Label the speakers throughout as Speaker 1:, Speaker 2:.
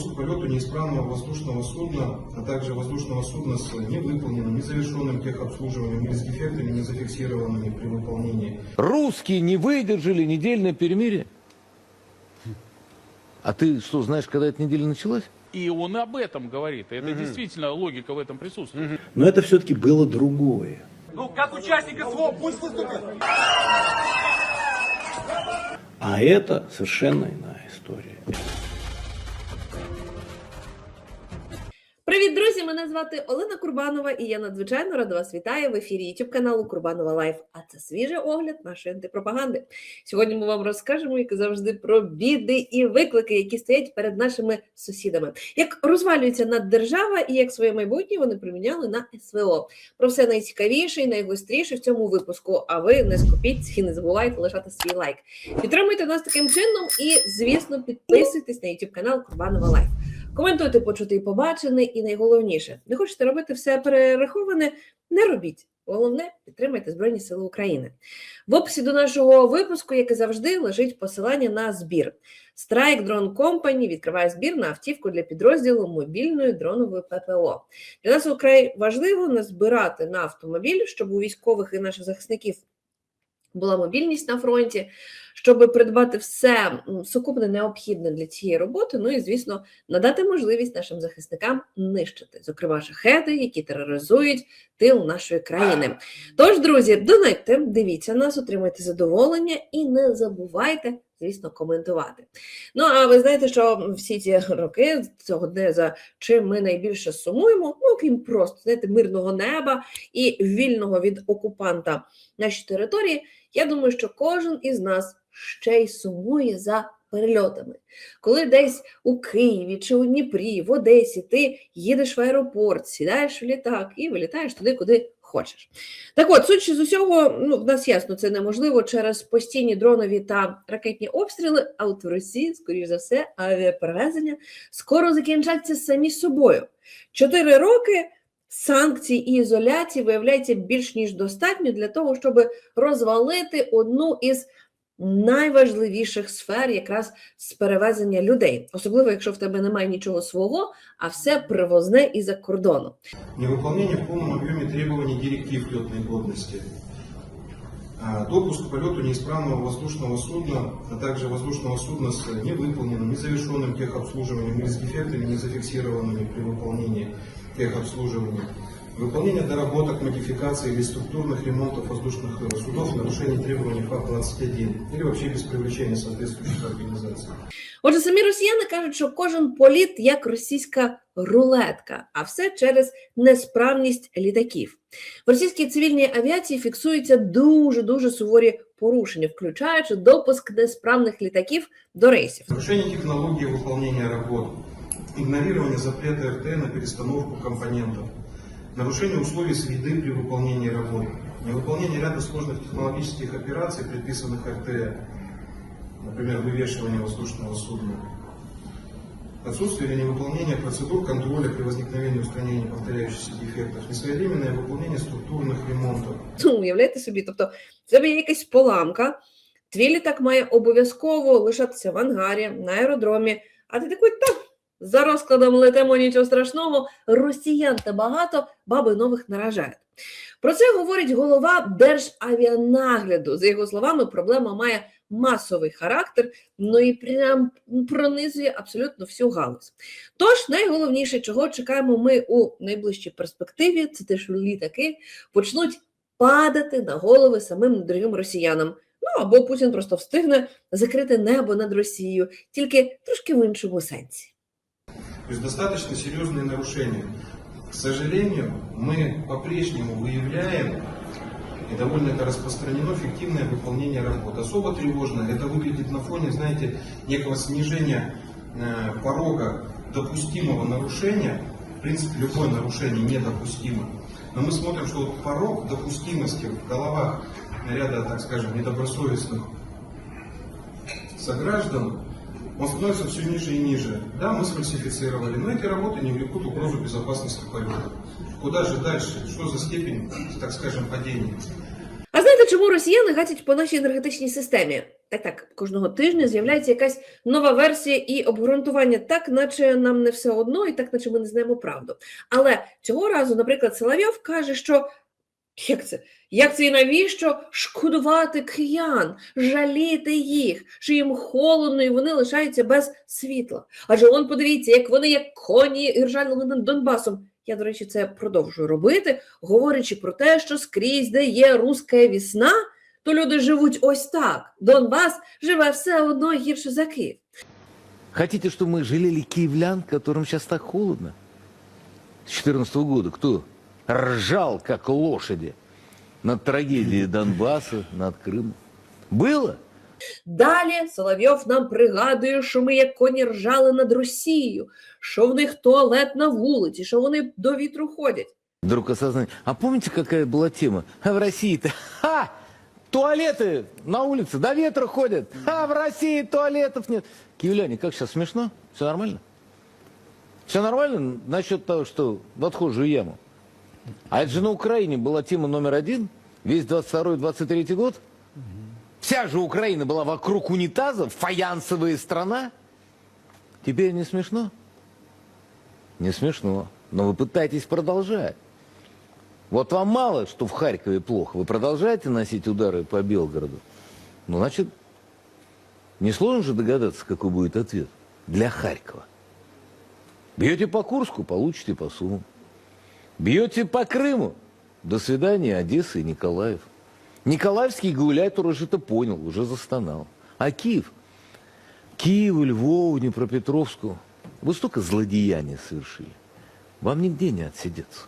Speaker 1: Допуск к полету неисправного воздушного судна, а также воздушного судна с невыполненным, незавершенным техобслуживанием или с дефектами, не зафиксированными при выполнении
Speaker 2: Русские не выдержали недельное перемирие. А ты что, знаешь, когда эта неделя началась?
Speaker 3: И он об этом говорит. И это действительно логика в этом присутствует.
Speaker 4: Но это все-таки было другое.
Speaker 5: Ну, как участник СВО, пусть выступит.
Speaker 4: А это совершенно иная история.
Speaker 6: Привіт, друзі! Мене звати Олена Курбанова, і я надзвичайно рада вас вітаю в ефірі YouTube каналу Курбанова Лайф. А це свіжий огляд нашої антипропаганди. Сьогодні ми вам розкажемо, як завжди, про біди і виклики, які стоять перед нашими сусідами, як розвалюється наддержава і як своє майбутнє вони приміняли на СВО. Про все найцікавіше і найгостріше в цьому випуску. А ви не скупіться і не забувайте лишати свій лайк. Підтримуйте нас таким чином і, звісно, підписуйтесь на YouTube канал Курбанова Лайф. Коментуйте почути і побачене, і найголовніше, не хочете робити все перераховане, не робіть. Головне, підтримайте Збройні Сили України. В описі до нашого випуску, як і завжди, лежить посилання на збір. Strike Drone Company відкриває збір на автівку для підрозділу мобільної дронової ППО. Для нас украй важливо назбирати на автомобіль, щоб у військових і наших захисників була мобільність на фронті, щоб придбати все сукупне необхідне для цієї роботи. Ну і звісно, надати можливість нашим захисникам нищити, зокрема шахеди, які тероризують тил нашої країни. Тож, друзі, донайте, дивіться нас, отримайте задоволення і не забувайте. Звісно, коментувати. Ну а ви знаєте, що всі ці роки цього дня за чим ми найбільше сумуємо, ну крім просто знаєте, мирного неба і вільного від окупанта наші території. Я думаю, що кожен із нас ще й сумує за перельотами. Коли десь у Києві чи у Дніпрі, в Одесі ти їдеш в аеропорт, сідаєш в літак і вилітаєш туди, куди хочеш. Так от, судячи з усього, ну, в нас ясно, це неможливо через постійні дронові та ракетні обстріли, а от в Росії, скоріш за все, авіаперевезення скоро закінчаться самі собою. Чотири роки санкцій і ізоляції виявляється більш ніж достатньо для того, щоб розвалити одну із найважливіших сфер якраз з перевезення людей, особливо якщо в тебе немає нічого свого, а все привозне із-за кордону.
Speaker 1: невыполнение в полном объеме требований директив летной годности, А, допуск к полету неисправного воздушного судна, а также воздушного судна с невыполненным, незавершенным техобслуживанием или с дефектами, не зафиксированными при выполнении техобслуживания, выполнение доработок, модификаций или структурных ремонтов воздушных э, судов в нарушении требований ФАП-21 или вообще без привлечения соответствующих организаций.
Speaker 6: Отже, самі росіяни кажуть, що кожен політ як російська рулетка, а все через несправність літаків. В російській цивільній авіації фіксуються дуже дуже суворі порушення, включаючи допуск несправних літаків до рейсів.
Speaker 1: Нарушение технологии выполнения работ, игнорирование запрета РТ на перестановку компонентов, нарушение условий среды при выполнении работ, невыполнение ряда сложных технологических операций, предписанных РТ, например, вывешивание воздушного судна, отсутствие или невыполнение процедур контроля при возникновении и устранении повторяющихся дефектов, несвоевременное выполнение структурных ремонтов,
Speaker 6: Ну, уявляєте собі, тобто в тебе є якась поламка, твій літак має обов'язково лишатися в ангарі, на аеродромі, а ти такий, так, за розкладом летимо, нічого страшного, росіян та багато, баби нових наражають. Про це говорить голова Державіанагляду. За його словами, проблема має масовий характер, ну і прям пронизує абсолютно всю галузь. Тож найголовніше, чого чекаємо ми у найближчій перспективі, це те, що літаки почнуть падати на голови самим дорогим росіянам. Ну або Путін просто встигне закрити небо над Росією, тільки трошки в іншому сенсі.
Speaker 1: То есть достаточно серьезные нарушения. К сожалению, мы по-прежнему выявляем, и довольно это распространено, фиктивное выполнение работ. Особо тревожно это выглядит на фоне, знаете, некого снижения э, порога допустимого нарушения. В принципе, любое нарушение недопустимо. Но мы смотрим, что вот порог допустимости в головах ряда, так скажем, недобросовестных сограждан, он становится все ниже и ниже. Да, мы сфальсифицировали, но эти работы не влекут угрозу безопасности полета. Куда же дальше? Что за степень, так скажем, падения?
Speaker 6: А знаєте, чому росіяни гатять по нашій енергетичній системі? Так, так, кожного тижня з'являється якась нова версія і обґрунтування, так наче нам не все одно, і так наче ми не знаємо правду. Але цього разу, наприклад, Соловйов каже, що як це? Як це і навіщо шкодувати киян, жаліти їх, що їм холодно і вони лишаються без світла? Адже он подивіться, як вони, як коні, іржали над Донбасом. Я, до речі, це продовжую робити, говорячи про те, що скрізь, де є руська вісна, то люди живуть ось так. Донбас живе все одно гірше за Київ.
Speaker 2: Хотите, чтобы мы жалели киевлян, которым сейчас так холодно? С 14 года кто ржал, как лошади, над трагедией Донбасса, над Крымом? Было?
Speaker 6: Далі Соловйов нам пригадує, що ми як коні ржали над Росією, що в них туалет на вулиці, що вони до вітру ходять.
Speaker 2: Вдруг осознание. А помните, какая была тема? А в России-то, ха, туалеты на улице до ветра ходят. А в России туалетов нет. Киевляне, как сейчас, смешно? Все нормально? Все нормально насчет того, что в отхожую яму? А это же на Украине была тема номер один, весь 22-23 год. Вся же Украина была вокруг унитазов, фаянсовая страна. Теперь не смешно? Не смешно. Но вы пытаетесь продолжать. Вот вам мало, что в Харькове плохо. Вы продолжаете носить удары по Белгороду. Ну, значит, несложно же догадаться, какой будет ответ для Харькова. Бьете по Курску, получите по Суму. Бьете по Крыму. До свидания, Одесса и Николаев. Николаевский гауляйтер уже это понял, уже застонал. А Киев? Киеву, Львову, Днепропетровску. Вы столько злодеяний совершили. Вам нигде не отсидеться.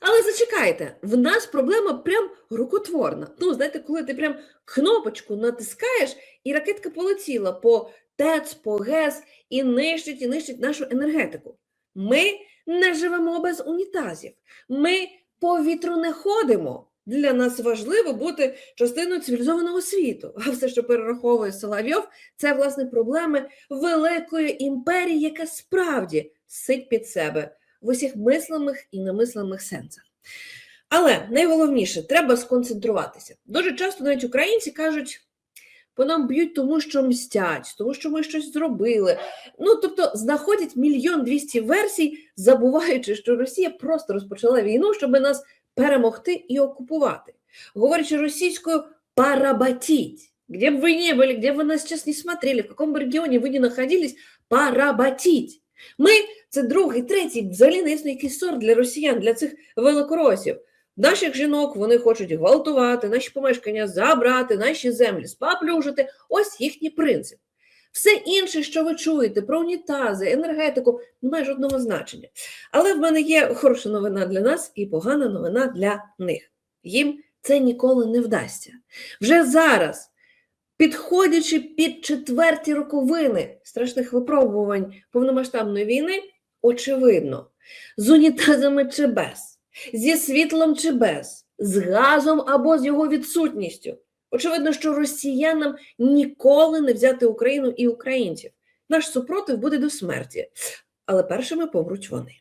Speaker 6: Але зачекайте, в нас проблема прям рукотворна. Ну, знаєте, коли ти прям кнопочку натискаєш, і ракетка полетіла по ТЕЦ, по ГЕС і нищить, і нищить нашу енергетику. Ми не живемо без унітазів. Ми по вітру не ходимо. Для нас важливо бути частиною цивілізованого світу. А все, що перераховує Соловйов, це власне проблеми великої імперії, яка справді сить під себе в усіх мислимих і немислимих сенсах. Але найголовніше треба сконцентруватися. Дуже часто навіть українці кажуть. По нам б'ють, тому що мстять, тому що ми щось зробили. Ну тобто знаходять мільйон двісті версій, забуваючи, що Росія просто розпочала війну, щоб нас перемогти і окупувати. Говорячи російською, парабатіть. Где бы вы ни были, где бы вы нас сейчас не смотрели, в каком бы регионе вы ни находились, парабатіть. Ми це другий, третій, взагалі не існує якийсь сорт для росіян, для цих великоросів. Наших жінок вони хочуть гвалтувати, наші помешкання забрати, наші землі спаплюжити. Ось їхній принцип. Все інше, що ви чуєте про унітази, енергетику, не має жодного значення. Але в мене є хороша новина для нас і погана новина для них. Їм це ніколи не вдасться. Вже зараз, підходячи під четверті роковини страшних випробувань повномасштабної війни, очевидно, з унітазами чи без, зі світлом чи без, з газом або з його відсутністю. Очевидно, що росіянам ніколи не взяти Україну і українців. Наш супротив буде до смерті, але першими помруть вони.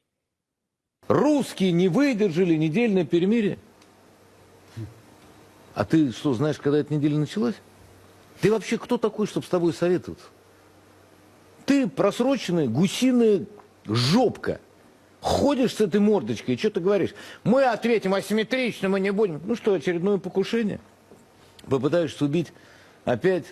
Speaker 2: Русские не выдержали недельное перемирие. А ты что, знаешь, когда эта неделя началась? Ты вообще кто такой, чтобы с тобой советоваться? Ты просроченная гусиная жопка. Ходишь с этой мордочкой и что ты говоришь? Мы ответим асимметрично, мы не будем. Ну что, очередное покушение? Попытаешься убить опять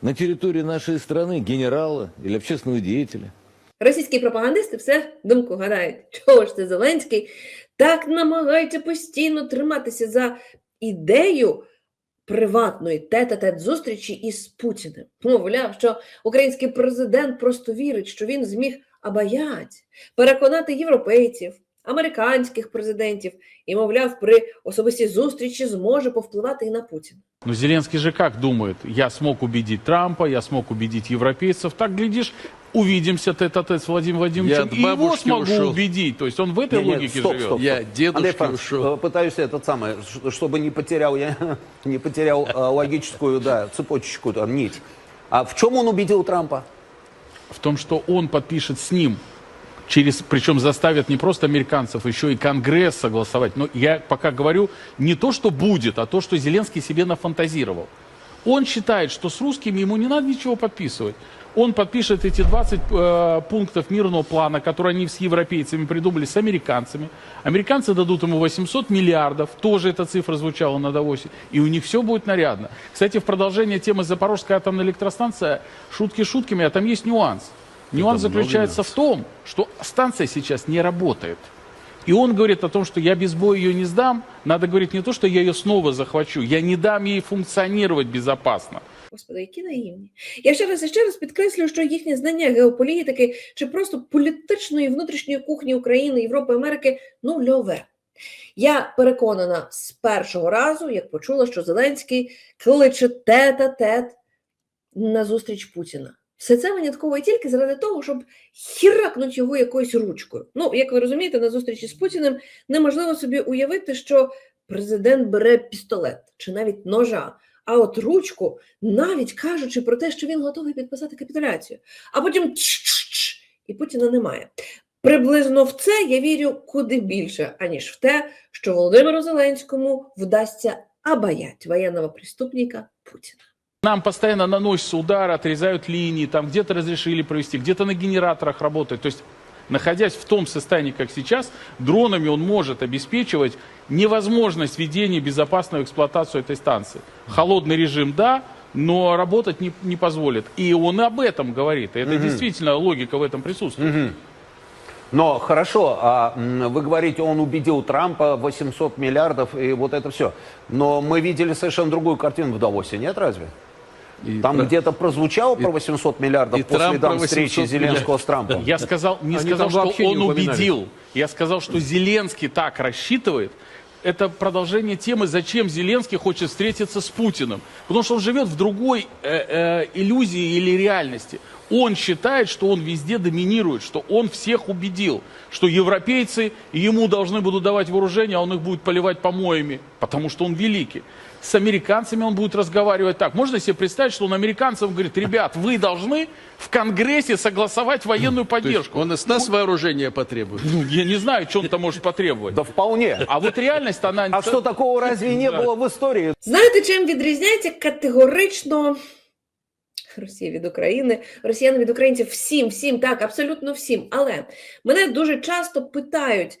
Speaker 2: на территории нашей страны генерала или общественного деятеля.
Speaker 6: Російські пропагандисти все думку гадають, чого ж це Зеленський так намагається постійно триматися за ідею приватної тет-а-тет зустрічі із Путіним. Мовляв, що український президент просто вірить, що він зміг обаять переконати європейців, американських президентів і, мовляв, при особистій зустрічі зможе повпливати і на Путіна.
Speaker 3: Но Зеленский же как думает? Я смог убедить Трампа, я смог убедить европейцев. Так, глядишь, увидимся тет-а-тет с Владимиром Владимировичем.
Speaker 7: от
Speaker 3: и его
Speaker 7: бабушки
Speaker 3: смогу
Speaker 7: ушел.
Speaker 3: убедить. То есть он в этой
Speaker 7: Не, не,
Speaker 3: логике
Speaker 7: стоп,
Speaker 3: живет.
Speaker 7: стоп. Я Андрей дедушке Франц, ушел. э, пытаюсь этот самый, ш- чтобы не потерял я, не потерял э, логическую, да, цепочечку, там, нить. А в чем он убедил Трампа?
Speaker 3: В том, что он подпишет с ним через, причем заставят не просто американцев, еще и Конгресс согласовать. Но я пока говорю не то, что будет, а то, что Зеленский себе нафантазировал. Он считает, что с русскими ему не надо ничего подписывать. Он подпишет эти 20 э, пунктов мирного плана, которые они с европейцами придумали, с американцами. Американцы дадут ему 800 миллиардов, тоже эта цифра звучала на Давосе, и у них все будет нарядно. Кстати, в продолжение темы Запорожская атомная электростанция, шутки шутками, а там есть нюанс. Нюанс заключается в том, что станция сейчас не работает. И он говорит о том, что я без боя ее не сдам. Надо говорить не то, что я ее снова захвачу, я не дам ей функционировать безопасно.
Speaker 6: Господи, які наївні. Я ще раз і ще раз підкреслюю, що їхнє знання геополітики чи просто політичної внутрішньої кухні України, Європи, Америки нульове. Я переконана з першого разу, як почула, що Зеленський кличе тет-а-тет на зустріч Путіна. Все це винятково і тільки заради того, щоб хіракнути його якоюсь ручкою. Ну, як ви розумієте, на зустрічі з Путіним неможливо собі уявити, що президент бере пістолет чи навіть ножа. А от ручку, навіть кажучи про те, що він готовий підписати капітуляцію, а потім чш-чш-чш, і Путіна немає. Приблизно в це я вірю куди більше, аніж в те, що Володимиру Зеленському вдасться обаять воєнного преступника Путіна.
Speaker 3: Нам постоянно наносятся удары, отрезают линии, там где-то разрешили провести, где-то на генераторах работает. То есть, находясь в том состоянии, как сейчас, дронами он может обеспечивать невозможность ведения безопасную эксплуатацию этой станции. Холодный режим, да, но работать не, не позволит. И он об этом говорит. И это действительно логика в этом присутствует.
Speaker 7: Но хорошо, а вы говорите, он убедил Трампа 800 миллиардов и вот это все. Но мы видели совершенно другую картину в Давосе, нет разве?
Speaker 8: И
Speaker 7: Там
Speaker 8: про-
Speaker 7: где-то прозвучало про 800 миллиардов
Speaker 8: и
Speaker 7: после
Speaker 8: Трамп
Speaker 7: там, встречи
Speaker 8: 800
Speaker 7: Зеленского с Трампом.
Speaker 3: Я сказал, не
Speaker 8: Они
Speaker 3: сказал, что он убедил. Я сказал, что Зеленский так рассчитывает. Это продолжение темы, зачем Зеленский хочет встретиться с Путиным. Потому что он живет в другой э, э, иллюзии или реальности Он считает, что он везде доминирует, что он всех убедил, что европейцы ему должны будут давать вооружение, а он их будет поливать помоями, потому что он великий. С американцами он будет разговаривать так. Можно себе представить, что он американцам говорит, ребят, вы должны в Конгрессе согласовать военную
Speaker 8: То есть
Speaker 3: поддержку.
Speaker 8: он и с нас вооружение потребует.
Speaker 3: Ну, я не знаю, что он там может потребовать.
Speaker 7: Да вполне.
Speaker 3: А вот реальность, она...
Speaker 7: А что такого разве не было в истории?
Speaker 6: Знаєте, чим відрізняється категорично Росія від України, росіяни від українців всім, всім, так, абсолютно всім. Але мене дуже часто питають,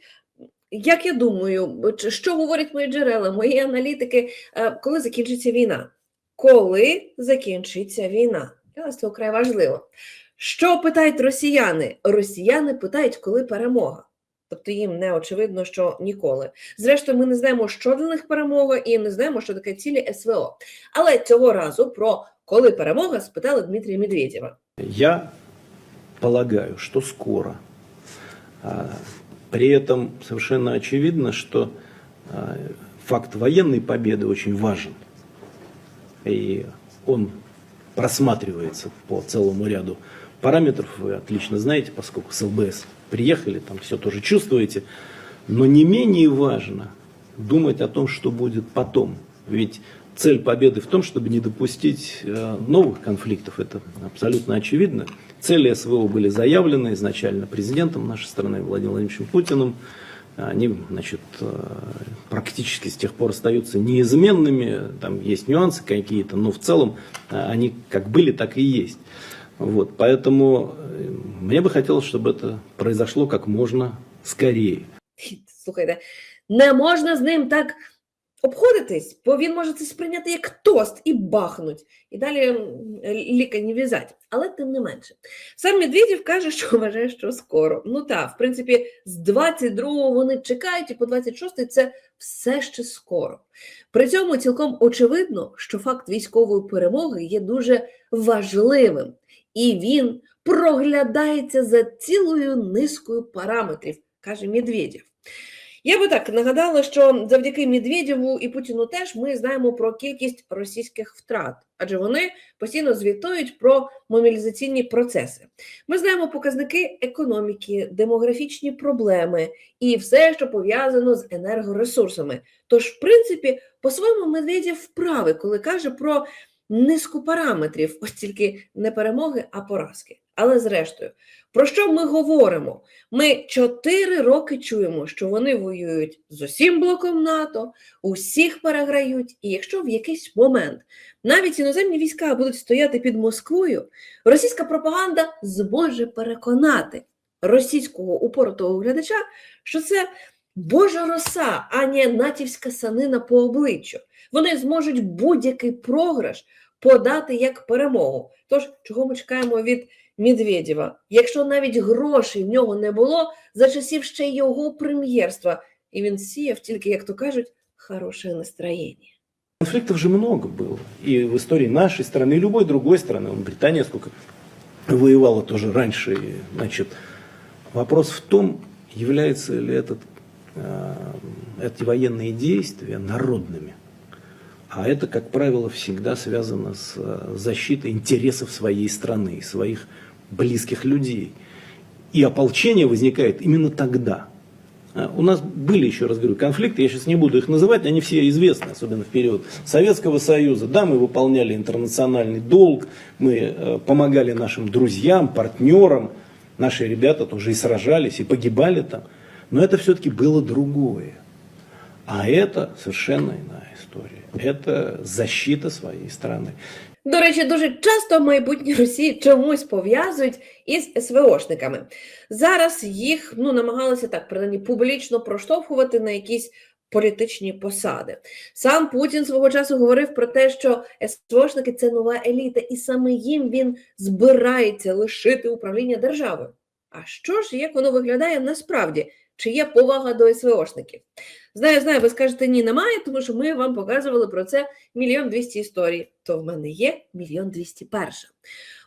Speaker 6: як я думаю, що говорять мої джерела, мої аналітики, е, коли закінчиться війна? Коли закінчиться війна? Для це вкрай важливо. Що питають росіяни? Росіяни питають, коли перемога. Тобто їм не очевидно, що ніколи. Зрештою, ми не знаємо, що для них перемога, і не знаємо, що таке цілі СВО. Але цього разу про коли перемога спитали Дмитрія Медведєва.
Speaker 4: Я полагаю, что скоро. А, При этом совершенно очевидно, что а, факт военной победы очень важен. И он просматривается по целому ряду параметров. Вы отлично знаете, поскольку с ЛБС приехали, там все тоже чувствуете. Но не менее важно думать о том, что будет потом. Ведь цель победы в том, чтобы не допустить э, новых конфликтов. Это абсолютно очевидно. Цели СВО были заявлены изначально президентом нашей страны Владимиром Владимировичем Путиным. Они, значит, э, практически с тех пор остаются неизменными. Там есть нюансы какие-то, но в целом э, они как были, так и есть. Вот, поэтому мне бы хотелось, чтобы это произошло как можно скорее.
Speaker 6: Слухайте, не можна з ним так обходитись, бо він може це сприйняти як тост і бахнуть. І далі ліка не в'язать. Але тим не менше. Сам Медведєв каже, що вважає, що скоро. Ну так, в принципі, з 22-го вони чекають, і по 26-й це все ще скоро. При цьому цілком очевидно, що факт військової перемоги є дуже важливим, і він проглядається за цілою низкою параметрів, каже Медведєв. Я би так нагадала, що завдяки Медведєву і Путіну теж ми знаємо про кількість російських втрат, адже вони постійно звітують про мобілізаційні процеси. Ми знаємо показники економіки, демографічні проблеми і все, що пов'язано з енергоресурсами. Тож, в принципі, по-своєму Медведєв вправи, коли каже про низку параметрів, ось тільки не перемоги, а поразки. Але зрештою, про що ми говоримо? Ми чотири роки чуємо, що вони воюють з усім блоком НАТО, усіх переграють, і якщо в якийсь момент навіть іноземні війська будуть стояти під Москвою, російська пропаганда зможе переконати російського упоротого глядача, що це Божа роса, а не натівська санина по обличчю. Вони зможуть будь-який програш подати як перемогу. Тож, чого ми чекаємо від Медведєва? Якщо навіть грошей в нього не було за часів ще його прем'єрства, і він сіяв тільки, як то кажуть, хороше настроєння.
Speaker 4: Конфликтов же много было. И в истории нашей страны, и любой другой страны. Вон Британия сколько воевала тоже раньше. И, значит, вопрос в том, являются ли этот, э, эти военные действия народными. А это, как правило, всегда связано с э, защитой интересов своей страны, своих близких людей. И ополчение возникает именно тогда. А, У нас были, еще раз говорю, конфликты, я сейчас не буду их называть, они все известны, особенно в период Советского Союза. Да, мы выполняли интернациональный долг, мы э, помогали нашим друзьям, партнерам, наши ребята тоже и сражались, и погибали там. Но это все-таки было другое. А это совершенно иная история. Это защита своей страны.
Speaker 6: До речі, дуже часто майбутнє Росії чомусь пов'язують із СВОшниками. Зараз їх ну, намагалися так принаймні публічно проштовхувати на якісь політичні посади. Сам Путін свого часу говорив про те, що СВОшники це нова еліта, і саме їм він збирається лишити управління державою. А що ж, як воно виглядає насправді? Чи є повага до СВОшників? Знаю, знаю, ви скажете, ні, немає, тому що ми вам показували про це мільйон двісті історій. То в мене є мільйон двісті перша.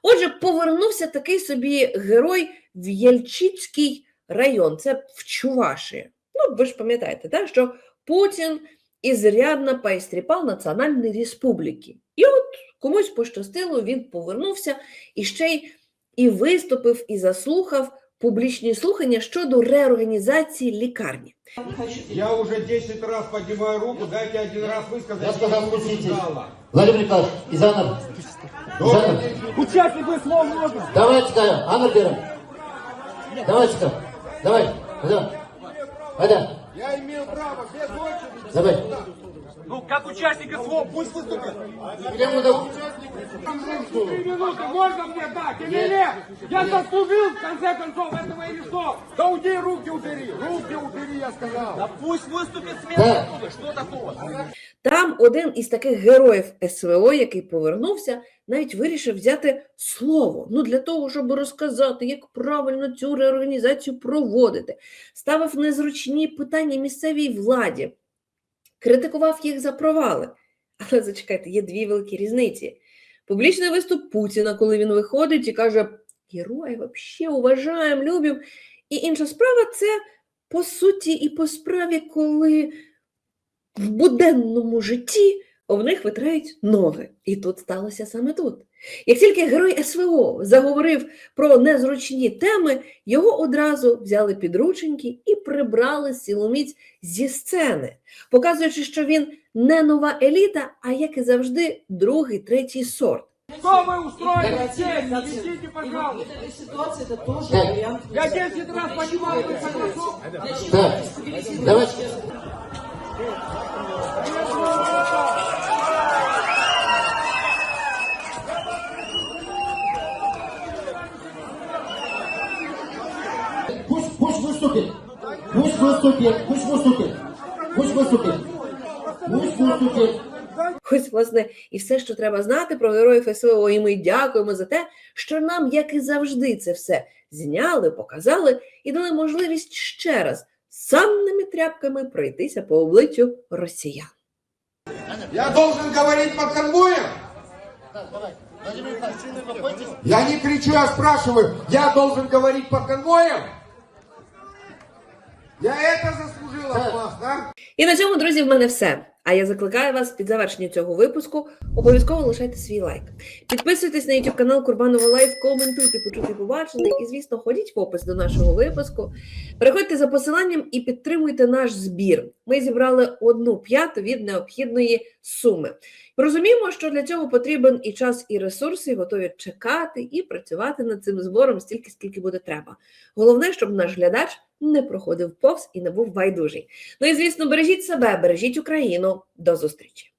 Speaker 6: Отже, повернувся такий собі герой в Єльчицький район. Це в Чувашії. Ну, ви ж пам'ятаєте, так, що Путін ізрядно поістріпав Національної Республіки. І от комусь пощастило, він повернувся і ще й і виступив, і заслухав публічні слухання щодо реорганізації лікарні.
Speaker 5: Я уже 10 раз поднимаю руку, дайте один раз высказать.
Speaker 9: Я сказал,
Speaker 5: зала.
Speaker 9: Владимир Николаевич, Изанов, Изанов,
Speaker 5: Участнику слов можно.
Speaker 9: давайте-ка, Анна берем. Давайте-ка, давай, Азан, Айда,
Speaker 5: Я имею право без очереди.
Speaker 9: давай.
Speaker 5: Ну, как участник СВО, пусть выступит.
Speaker 9: Прямо удов-
Speaker 5: Три минуты можно мне дать или нет? Я заслужил, в конце концов, этого или что? Да уйди, руки убери. Руки убери, я сказал. Да пусть выступит с
Speaker 9: Да.
Speaker 5: Что такого?
Speaker 6: Там один із таких героїв СВО, який повернувся, навіть вирішив взяти слово ну, для того, щоб розказати, як правильно цю реорганізацію проводити. Ставив незручні питання місцевій владі, критикував їх за провали. Але зачекайте, є дві великі різниці. Публічний виступ Путіна, коли він виходить і каже: Герой, взагалі уважаємо, любимо. І інша справа це по суті і по справі, коли в буденному житті в них витирають ноги. І тут сталося саме тут. Як тільки герой СВО заговорив про незручні теми, його одразу взяли під рученьки і прибрали силоміць зі сцени, показуючи, що він не нова еліта, а як і завжди, другий, третій сорт.
Speaker 5: Что вы устроили здесь? Объясните, пожалуйста.
Speaker 9: Так,
Speaker 5: Я 10 раз поднимаю руку.
Speaker 9: так, давайте. Пусть выступит. Пусть выступит. Пусть выступит. Пусть выступит.
Speaker 6: Ось, власне, і все, що треба знати про героїв СВО. І ми дякуємо за те, що нам, як і завжди, це все зняли, показали і дали можливість ще раз санними тряпками пройтися по обличчю росіян.
Speaker 5: Я должен говорить под конвоем? Я не кричу, я спрашиваю. Я должен говорить под конвоем? Я это заслужил от вас, да?
Speaker 6: І на цьому, друзі, в мене все. А я закликаю вас під завершення цього випуску обов'язково лишайте свій лайк. Підписуйтесь на YouTube канал Курбанова Лайф, коментуйте, почути, побачене. І, звісно, ходіть в опис до нашого випуску. Переходьте за посиланням і підтримуйте наш збір. Ми зібрали одну п'яту від необхідної суми. Розуміємо, що для цього потрібен і час, і ресурси, і готові чекати і працювати над цим збором стільки, скільки буде треба. Головне, щоб наш глядач не проходив повз і не був байдужий. Ну і звісно, бережіть себе, бережіть Україну. До зустрічі!